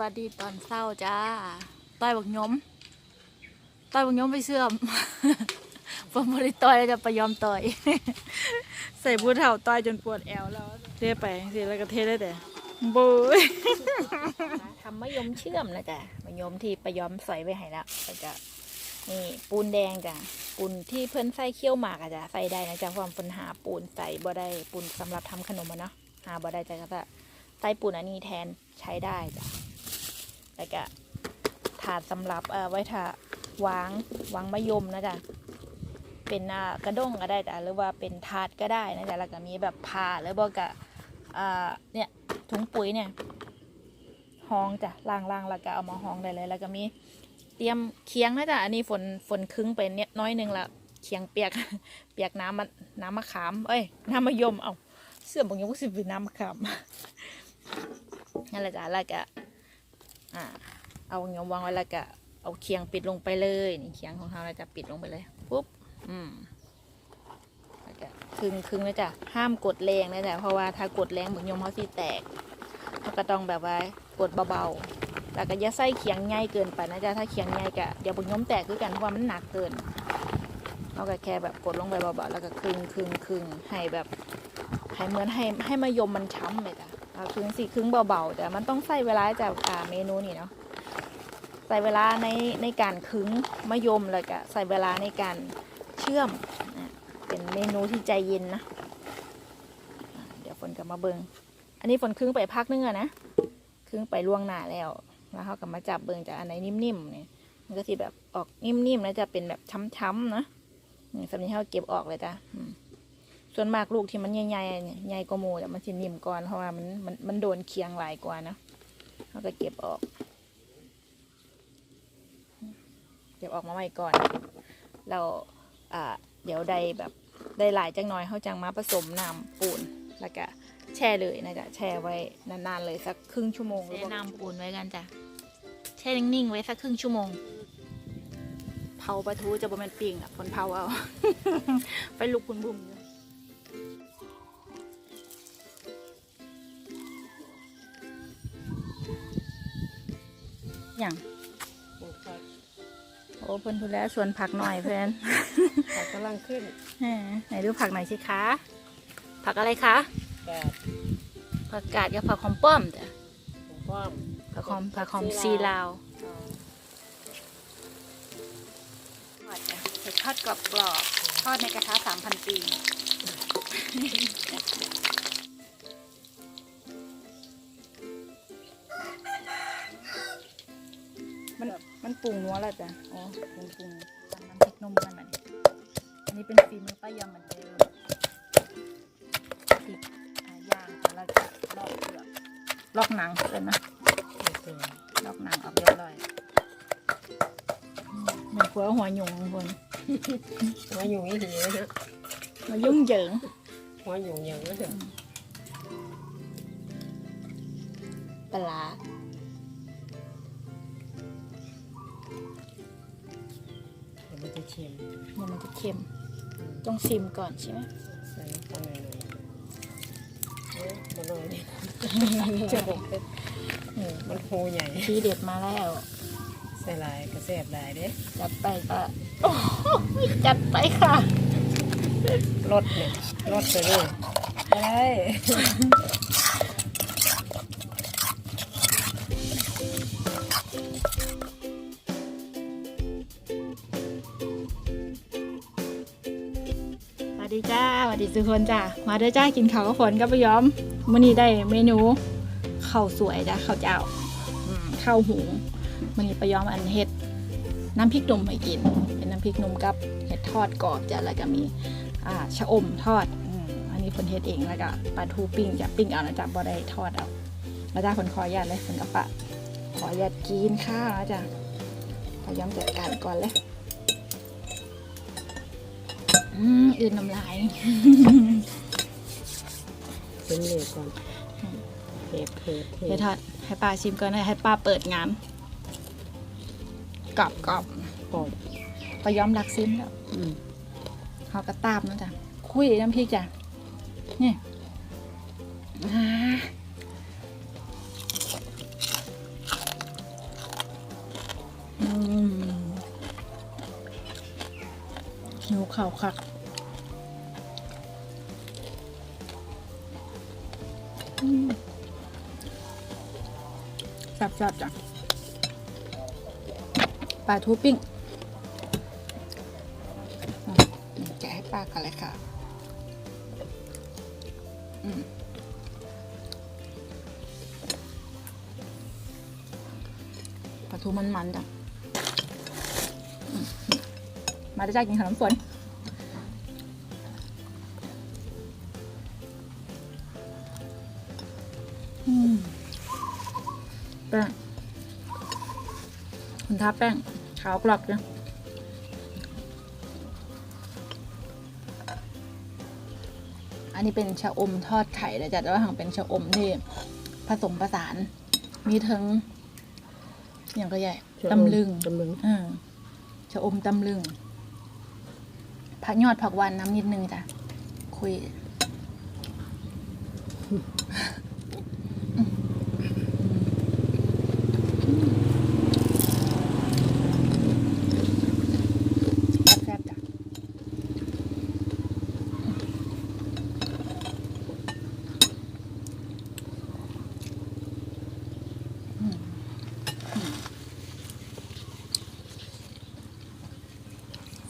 วัสดีตอนเศร้าจ้าต้อยบักยมต้อยบักยมไปเสื่อมผมบริต้อยแล้วจะไปยอมต่อย ใส่บูทเท่าต้อยจนปวดแอวแล้วเทไปสิแล้วก็เทได้แต่โบุยทำมะยมเชื่อมนะจ๊ะมะยมที่ประยอมใส่ไว้ให้แล้วแล้วก็นี่ปูนแดงจ้ะปูนที่เพิ่นใส่เคี่ยวหมากอะจ้ะใส่ได้นะจ๊ะความเพิ่นหาปูนใส่บ่ได้ปูนสำหรับทำขนมอะเนาะหาบ่ได้จ้ะก็จะใส่ปูนอันนี้แทนใช้ได้จ้ะ แล้วก็ถาดสำหรับเอ่อไว้ถาวางวางมะยมนะจ๊ะเป็นกระด้งก็ได้จ้ะหรือว่าเป็นถาดก็ได้นะจ๊ะแล้วก็มีแบบผ้าหรือบ่ก็อ่าเนี่ยถุงปุ๋ยเนี่ยห้องจ้ะล่างล่างๆแล้วก็เอามาห้องได้เลย แล้วก็มีเตรียมเคียงนะจ๊ะอันนี้ฝนฝนครึ้งไปเนี่ยน้อยนึงละเคียงเปียกเปียกน้ำมันน้ำมะขามเอ้ยน้ำมะยมเอาเสื่อมบางอย่างก็สิเป็นน้ำมะขามนั่นแหละจ้ะแล้วก็ อ่าเอาเงยวางไว้แล้วก็เอาเคียงปิดลงไปเลยนี่เคียงของเราแล้วจะปิดลงไปเลยปุ๊บอืมแล้วก็คึงคึงนะจ๊ะห้ามกดแรงนะจ๊ะเพราะว่าถ้ากดแรงบางยมเขาสิแตกเราก็ต้องแบบว่ากดเบาๆแล้วก็อย่าใส่เคียงง่ายเกินไปนะจ๊ะถ้าเคียงง่ายกะเดี๋ยวบุญยมแตกคือกันเพราะว่ามันหนักเกินเราก็แค่แบบกดลงไปเบาๆแล้วก็คึงคึงคึงให้แบบให้เหมือนให้ให้มายมมันช้ำเลยจ้ะ ครึ่งสี่ครึ่งเบาๆ แต่มันต้องใส่เวลาจากเมนูนี่เนาะใส่เวลาในในการครึ่งมะยมเลยก็ใส่เวลาในการเชื่อมเป็นเมนูที่ใจเย็นนะเดี๋ยวฝนกลับมาเบิงอันนี้ฝนครึ่งไปพักนึงอะนะครึ่งไปล่วงหน้าแล้วแล้วเขากลับมาจับเบิงจากอันไหนนิ่มๆเนี่ยมันก็สิแบบออกนิ่มๆนะจะเป็นแบบช้ำๆนะนี่สำนี้เขาเก็บออกเลยจ้ะอืม ส่วนมากลูกที่มันใหญ่ๆเนี่ยใหญ่กว่าหมูแต่มันสินิ่มก่อนเพราะว่ามันมันมันโดนเคียงหลายกว่านะเขาก็เก็บออก เก็บออกมาไว้ก่อน เราอ่าเดี๋ยวได้แบบได้หลายจังน้อยเขาจังมาผสมน้ำปูนแล้วก็แช่เลยนะจ๊ะแช่ไว้นานๆเลยสักครึ่งชั่วโมงแช่น้ำปูนไว้กันจ้ะแช่นิ่งๆไว้สักครึ่งชั่วโมงเผาปลาทูจะบ่แมันปิ้งอะคนเผาเอา ไปลุกคุณบุ้ม อยู่อย่างปลูกผักโอ้เพิ่นพูดแล้วชวนผักหน่อยเพื่อนผักกำลังขึ้นแหมไหนดูผักหน่อยสิคะ ผักอะไรคะกาดผักกาดกับผักหอมป้อมจ้ะผมป้อมผักหอมผักหอมซีลาวทอดจ้ะเห็ดทอดกรอบกรอบๆทอดในกระทะสามพันปี ปรุงนัวแล้วจ้ะ อ๋อปรุงปรุงทำน้ำพริกนมกันมาดิอันนี้เป็นฝีมือป้ายำเหมือนเดิมพริกอ่าย่างแล้วก็ลอกเปลือกลอกหนังเลยนะลอกหนังออกเรียบร้อยเหมือนขัวหัวหยุ่งของคนหัวหยุ่งอีหีนะฮะมายุ่งเหยิงหัวหยุ่งอย่างนั้นเถอะปลา จะเค็ม ต้องซิมก่อนใช่ไหมใส่น้ำตาลหน่อยๆเอ้ยมันลอยนี่จะบอกเออมันโพใหญ่ทีเด็ดมาแล้ว ใส่ลายกระแสบลายเด้จัดไปก็โอ้ยจัดไปค่ะรสเนี่ยรสไปเลยได้ ทุกคนจ้ามาเด้อจ้ากินข้าวกับฝนกับปะยอมมื้อนี้ได้เมนูข้าวสวยจ้าข้าวเจ้าข้าวหุงมื้อนี้ปะยอมอันเฮ็ดน้ำพริกหนุ่มให้กิน เป็นน้ำพริกหนุ่มกับเห็ดทอดกรอบจ้ะแล้วก็มีอ่าชะอมทอดอันนี้คนเฮ็ดเองแล้วก็ปลาทูปิ้งจะปิ้งเอานะจ๊ะบ่ได้ทอดเอาแล้วจ้าคนขออนุญาตเลยคนกับปะขออนุญาตกินข้าวนะจ๊ะพยายามจัดการก่อนเลย อืมอื่นน้ำลายเป็นเหลวก่อนเทปเทปเทเดี๋ยวปทอดให้ป้าชิมก่อนนะให้ป้าเปิดงานกรอบกรอบกรอบพยอมรักซิมแล้วอืมเขาก็ตามนะจ๊ะคุยน้ำพริกจ้ะนี่อ่า ข่าวคักแซ่บๆจ้ะปลาทูปิ้งอะแกให้ป้ากันเลยค่ะ อืมปลาทูมันๆจ้ะมมาได้จ้ากินขนมฝน ทาแป้งขาวกรอบจ้ะอันนี้เป็นชะอมทอดไข่เลยจ้ะแต่ว่าหางเป็นชะอมที่ผสมผสาน มีทั้งอย่างก็ใหญ่ตำลึงตำลึงอ่าชะอมตำลึงผักยอดผักหวานน้ำนิดนึงจ้ะคุย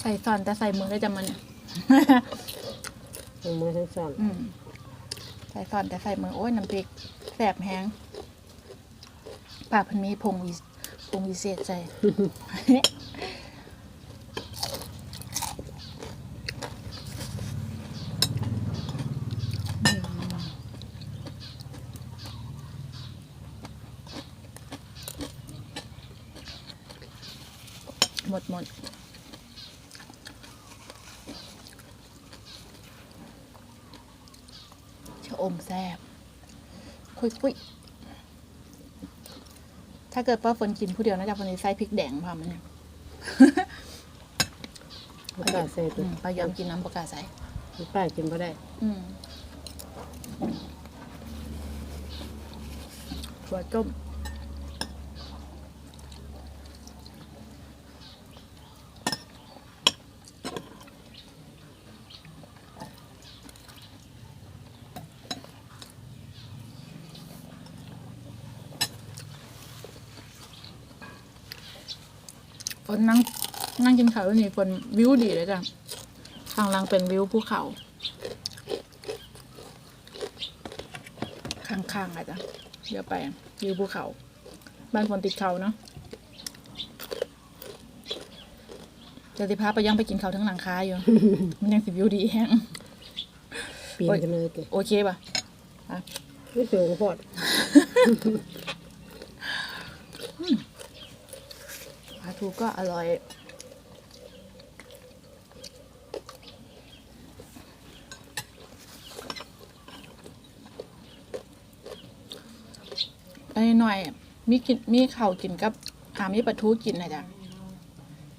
ใส่ซอนแต่ใส่มือได้จ้ะมันเนี่ย ทั้งมือทั้งสองอืมใส่ซอนแต่ใส่มือโอ้ยน้ำพริกแสบแห้งป้าเพันมีพงวิพงวิเศษใส่ หมดหมดชะ อมแซบคุยคุยถ้าเกิดป้าฝนกินผู้เดียวนะจ๊ะฝนจะใส่พริกแดงพามันเนี่ยประกล้าใส่ตัอืมป้ายอมกินน้ำปลากาใส่ ป้ากินไม่ได้อืมถั่วต้ม นนั่งนั่งกินข้าวแล้วนี่ฝนวิวดีเลยจ้ะข้างล่างเป็นวิวภูเขา ข้างๆอะจ้ะเดี๋ยวไปวิวภูเขา บ้านฝนติดเขาเนาะจะติพาไปยังไปกินเขาวทั้งหลังคาอยู่ มันยังสิวิวดีแฮงปีนกันเลยเตะโอเคป่ะไม่เจอก็พอด ปลา ทูก็อร่อยอันนี้หน่อย มีกินมีข้าวกินกับอามีปลาทูกินนะจ๊ะ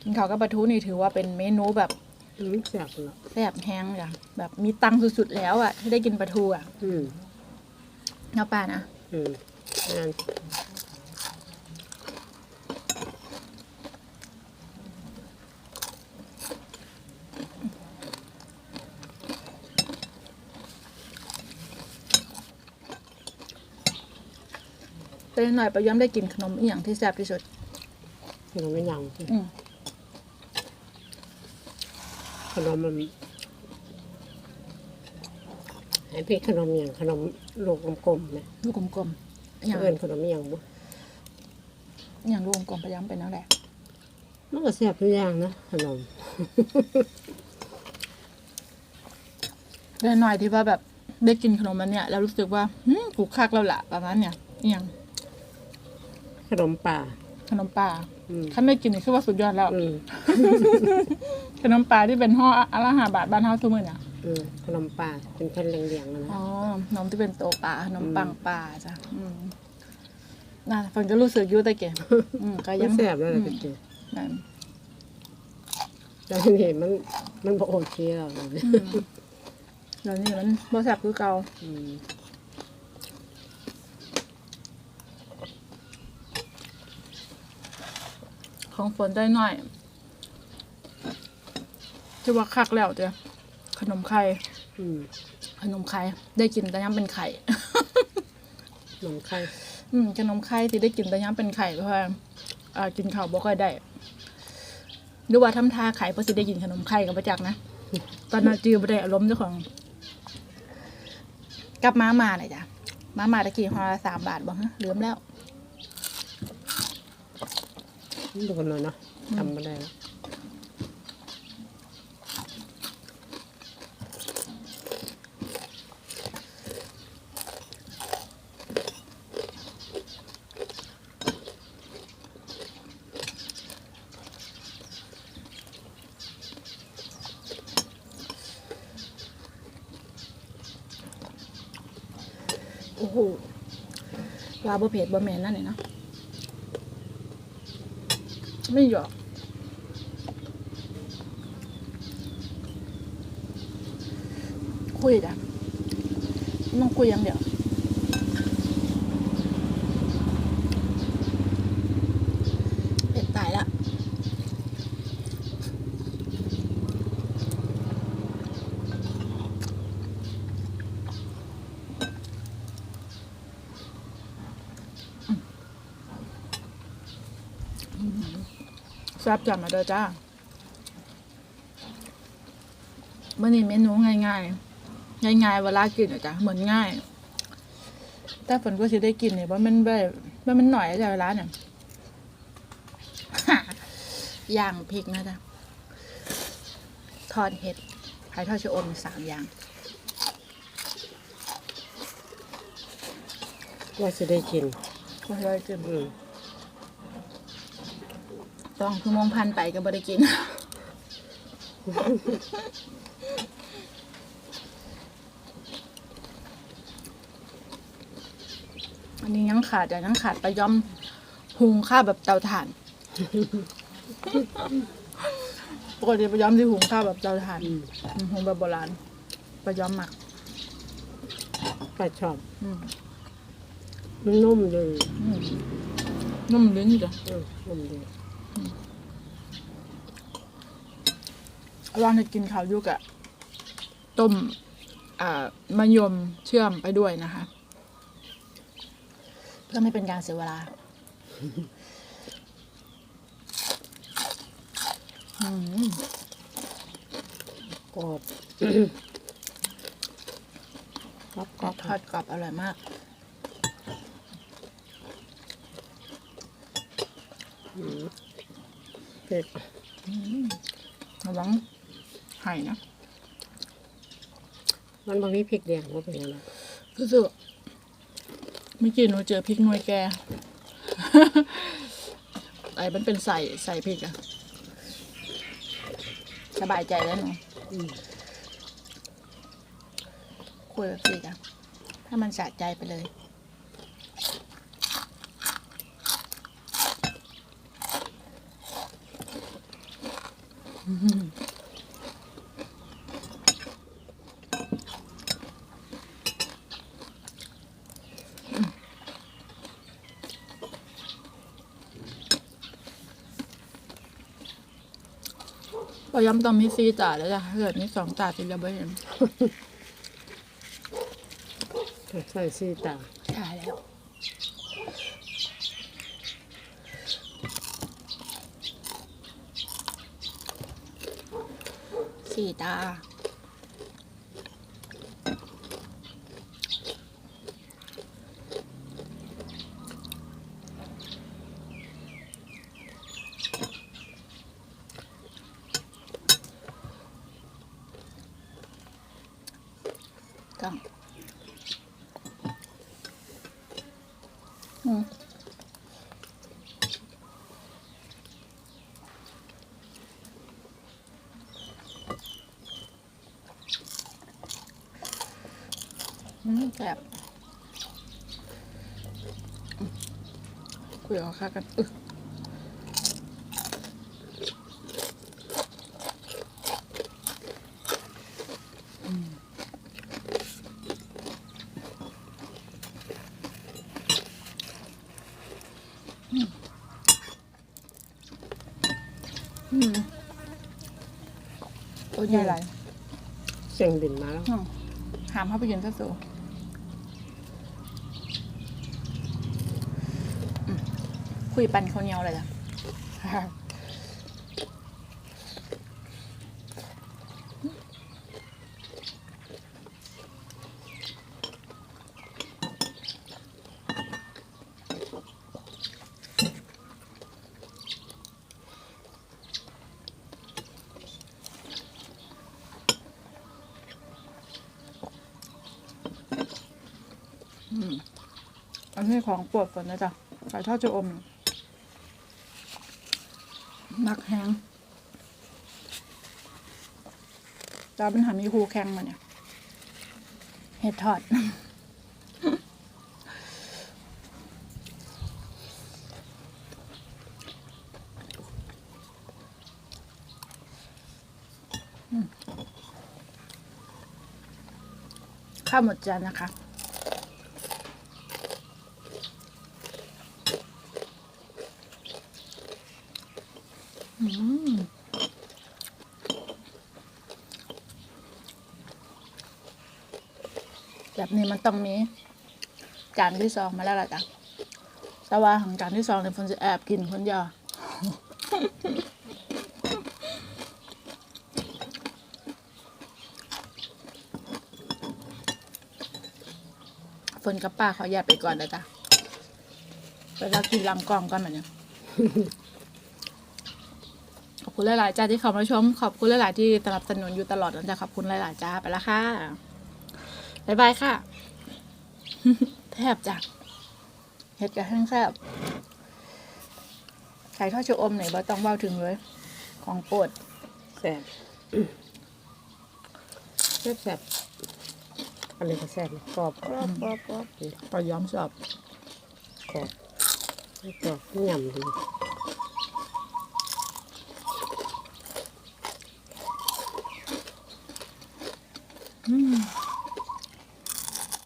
กินข้าวกับปลาทูนี่ถือว่าเป็นเมนูแบบอืมแสบเนาะแซ่บแห้งจ้ะแบบมีตังค์สุดๆแล้วอะที่ได้กินปลาทูอะอืมเนาะป้านะ อืมอัน แต่หน่อยปลาย้อมได้กินขนมอีหยังที่แซ่บที่สุด ขนมไม่ยังอืม ขนมมันไอ้พี่ขนมอย่างขนมลูกกลมๆนะลูกกลมๆอหย่างเอินขนมอย่างบุอหย่างลูกกลมๆปลาย้อมเป็นนั่นแหละมันก็แซ่บทุกอย่างนะขนมแต่หน่อยที่ว่าแบบได้กินขนมมันเนี่ยแล้วรู้สึกว่าหืมกูคักแล้วล่ะประมาณเนี่ยอหย่าง ขนมป่า ขนมปลาอืมถ้าไม่กินนี่คือว่าสุดยอดแล้ว อืมขนมปลาที่เป็นห่ออะละห้าบาทบ้านเฮาทุกมื้อเนี่ยอืมขนมป่าเป็นแผ่นเหลียงๆนะนะอ๋อขนมที่เป็นโตปลาขนมอืมปังปลาจ้ะอืมน่าฟังก็รู้สึกอยู่แต่เก๋อืมก็มัยันงแซ่บแล้วอืล่ะมเป็นจริงนั่นแต่นี่มันมันบ่โอเคแล้วนะอืมเดี๋ยวนี้มันบ่แซ่บคือเก่าอืม ของฝนได้หน่อยจะว่าคักแล้วจ้ะขนมไข่อืมขนมไข่ได้กินแต่ย้ำเป็นไข่ ขนมไข่อืมขนมไข่ที่ได้กินแต่ย้ำเป็นไข่เพราะว่าอ่ากินข้าวบ่ค่อยได้หรือว่าทำท่าไข่เพราะสิได้กินขนมไข่กับประจักษ์นะตอนนั้นจือบ่ได้อารมณ์เจ้าของ กลับมามาหน่อยจ้ะมามาตะกี้ฮอละสามบาทบ่ฮะลืมแล้ว โดนเลยเนาะจำไม่ได้แล้วโอ้โหลาบ่เผ็ดบ่แม่นนั่นนี่เนาะไม่หยอกคุยจ้ะ ต้องคุยอย่างเดียวเผ็ดตายละ แซ่บจัดมาเด้อจ้าเมื่อนี้เมนูง่ายๆ ง่ายๆเวลากินอะจ้ะเหมือนง่าย แต่ฝนก็สิได้กินเนี่ยว่ามันแบบว่ามันหน่อยอะจ้ะเวลาเนี่ยย่างพริกนะจ๊ะทอดเห็ดไข่ทอดชะอมสามอย่างว่าจะได้กินก็เลยกินอืม สองชั่วโมงพันไปก็บ่ได้กิน อันนี้ยังขาดแต่ยังขาดไปย่อมหุงข้าวแบบเตาถ่าน ปกติไปย้อมที่หุงข้าวแบบเตาถ่านอืมอืมหุงแบบโบราณไปย้อมหมักป้าชอบอืมมันนุ่มเลยอืมนุ่มลิ้นจ้ะอืมนุ่มดี เราจะกินข้าวยุกอะต้มอ่ามะยมเชื่อมไปด้วยนะคะ เพื่อไม่เป็นการเสียเวลาอืมกรอบกรอบกรอบทอดกรอบอร่อยมากเผ็ดระวังไห่นะมันบางทีพริกแดงว่าเป็นยังไงรู้สึกเมื่อกี้หนูเจอพริกหน่วยแก ไอ้มันเป็นใส่ใส่พริกอะสบายใจแล้วหนูอืมคุยกับพริกอะถ้ามันสะใจไปเลย พอย้ำต้องมีซีตาแล้วจ้ะถ้าเกิดมีสองตาจะไม่เห็นใส่ซีตาใช่แล้วสี่ตา แสบอืมคุยเอาค่ากันอึมตัวใหญ่ไรเสียงบินมาแล้วอืมหามเข้าไปกินซะสูอื คุยปันข้าวเหนียวเลยจ้ะอันนี้ของปวดฝนนะจ๊ะไก่ทอดจะอม มักแห้งตาเป็นหามีคูแข็งมาเนี่ย เห็ดทอด ข้าวหมดจานนะคะ แบบนี้มันต้องมีจานที่สองมาแล้วล่ะจ้ะแต่ว่าของจานที่สองเนี่ยฝนจะแอบกินคนเดียวฝนกับป้าขอแยกไปก่อนนะจ๊ะไปแล้วกินลำกองก่อนเหมือนเนี่ย อบคุณหลาย ๆ จ้าที่เข้ามาชม ขอบคุณหลาย ๆ ที่สนับสนุนอยู่ตลอดนะจ๊ะขอบคุณหลาย ๆ จ้าไปแล้วค่ะบ๊ายบายค่ะแทบจ้ะเห็ดกับแห้งแซ่บไก่ทอดชะอมไหนบ่ต้องเว้าถึงเลย ของโปรดแซ่บแซ่บแซ่บอะไรก็แซ่บเลยกรอบกรอบกรอบกรอบปลาย้อมสอบกรอบกรอบยำดี 嗯。